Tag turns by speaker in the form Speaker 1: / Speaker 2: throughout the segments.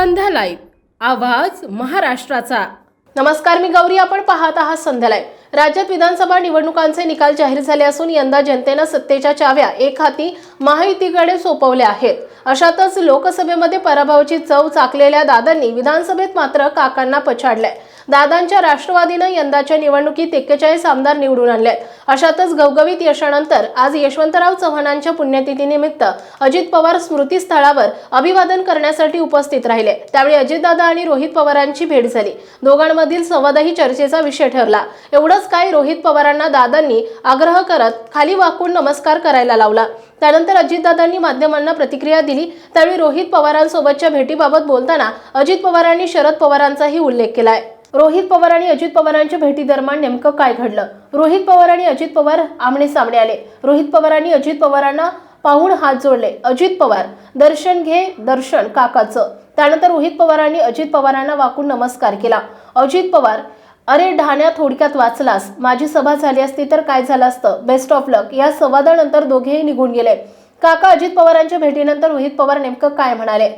Speaker 1: Live. आवाज महाराष्ट्राचा.
Speaker 2: नमस्कार मी गौरी. आपण पाहत आहात संध्यालाय राज्यात विधानसभा निवडणुकांचे निकाल जाहीर झाले असून यंदा जनतेनं सत्तेच्या चाव्या एक हाती महायुतीकडे सोपवल्या आहेत. अशातच लोकसभेमध्ये पराभवाची चव चाकलेल्या दादांनी विधानसभेत मात्र काकांना पछाडलंय. दादांच्या राष्ट्रवादीनं यंदाच्या निवडणुकीत एक्केचाळीस आमदार निवडून आणले अशातच गवगवीत यशानंतर आज यशवंतराव चव्हाणांच्या पुण्यतिथीनिमित्त अजित पवार स्मृतीस्थळावर अभिवादन करण्यासाठी उपस्थित राहिले. त्यावेळी अजितदादा आणि रोहित पवारांची भेट झाली. दोघांमधील संवादही चर्चेचा विषय ठरला. एवढंच काय रोहित पवारांना दादांनी आग्रह करत खाली वाकून नमस्कार करायला लावला. त्यानंतर अजितदादांनी माध्यमांना प्रतिक्रिया दिली. त्यावेळी रोहित पवारांसोबतच्या भेटीबाबत बोलताना अजित पवारांनी शरद पवारांचाही उल्लेख केलाय. रोहित पवार आणि अजित पवारांच्या भेटीदरम्यान नेमकं काय घडलं? रोहित पवार आणि अजित पवार आमने सामने आले. रोहित पवारांनी अजित पवारांना पाहून हात जोडले. अजित पवार दर्शन घे दर्शन काकाचं. त्यानंतर रोहित पवारांनी अजित पवारांना वाकून नमस्कार केला. अजित पवार अरे ढाण्या थोडक्यात वाचलास. माझी सभा झाली असती तर काय झालं असतं? बेस्ट ऑफ लक या संवादानंतर दोघेही निघून गेले. काका अजित पवारांच्या भेटीनंतर रोहित पवार नेमकं काय म्हणाले?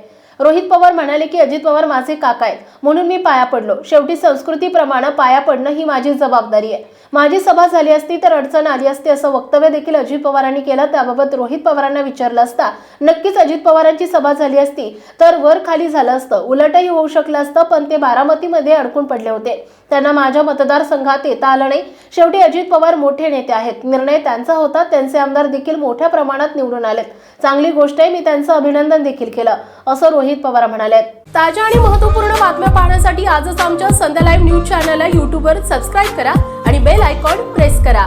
Speaker 2: रोहित पवार म्हणाले की अजित पवार माझे काका आहेत. म्हणून मी पाया पडलो. शेवटी संस्कृतीप्रमाणे पाया पडणं ही माझी जबाबदारी आहे. माझी सभा झाली असती तर अडचण आली असती असं वक्तव्य देखील अजित पवारांनी केलं. त्याबाबत रोहित पवारांना विचारलं असता नक्कीच अजित पवारांची सभा झाली असती तर वर खाली झालं असतं. उलटही होऊ शकलं असतं पण ते बारामतीमध्ये अडकून पडले होते. त्यांना माझ्या मतदारसंघात येता आलं नाही. शेवटी अजित पवार मोठे नेते आहेत. निर्णय त्यांचा होता. त्यांचे आमदार देखील मोठ्या प्रमाणात निवडून आलेत. चांगली गोष्ट आहे मी त्यांचं अभिनंदन देखील केलं असं रोहित पवार म्हणाले ताज्या आणि महत्त्वपूर्ण बातम्या पाहण्यासाठी आजच आमच्या संध्या लाईव्ह न्यूज चॅनलला यूट्यूबवर सबस्क्राईब करा आणि बेल आयकॉन प्रेस करा.